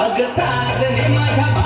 अग साजने माझ्या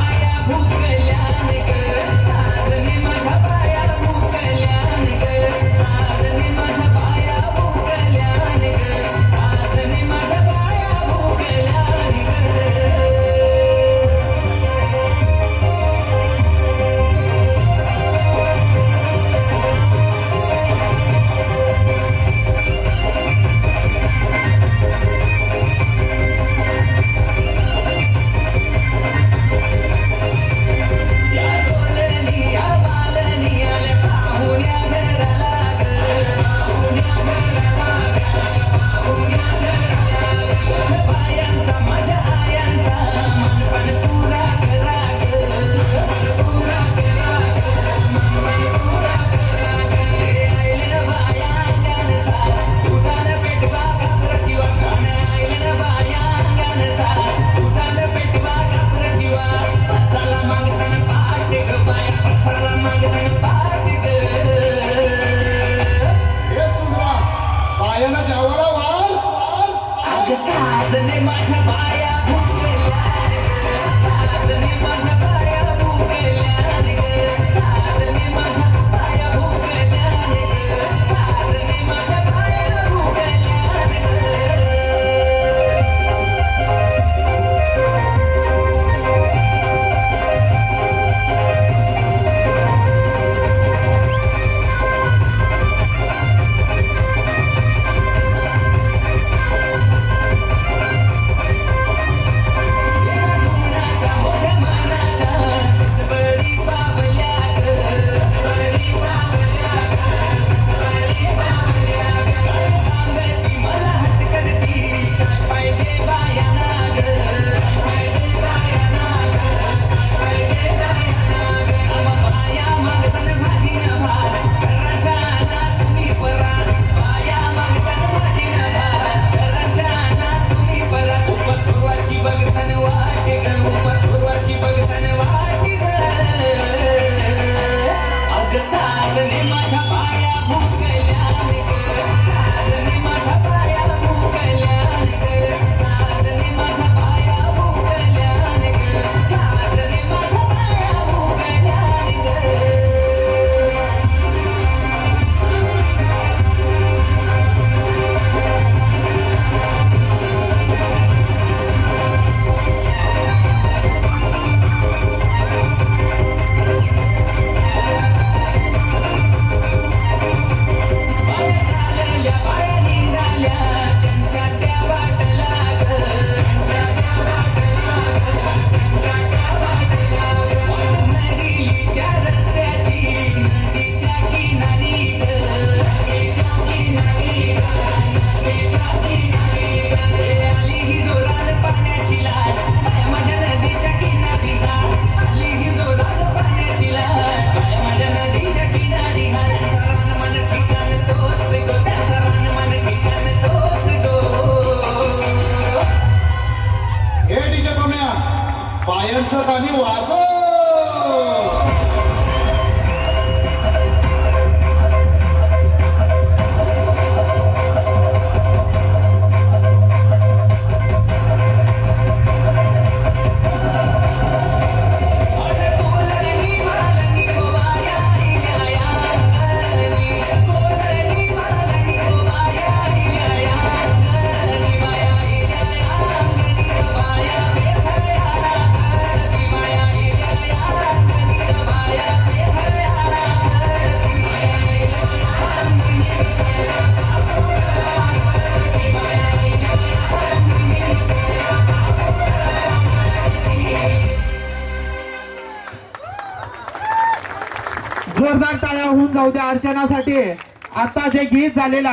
पायांचं पाणी वाचव जोरदार टाळ्या होऊन जाऊ द्या अर्चनासाठी. आता जे गीत झालेलं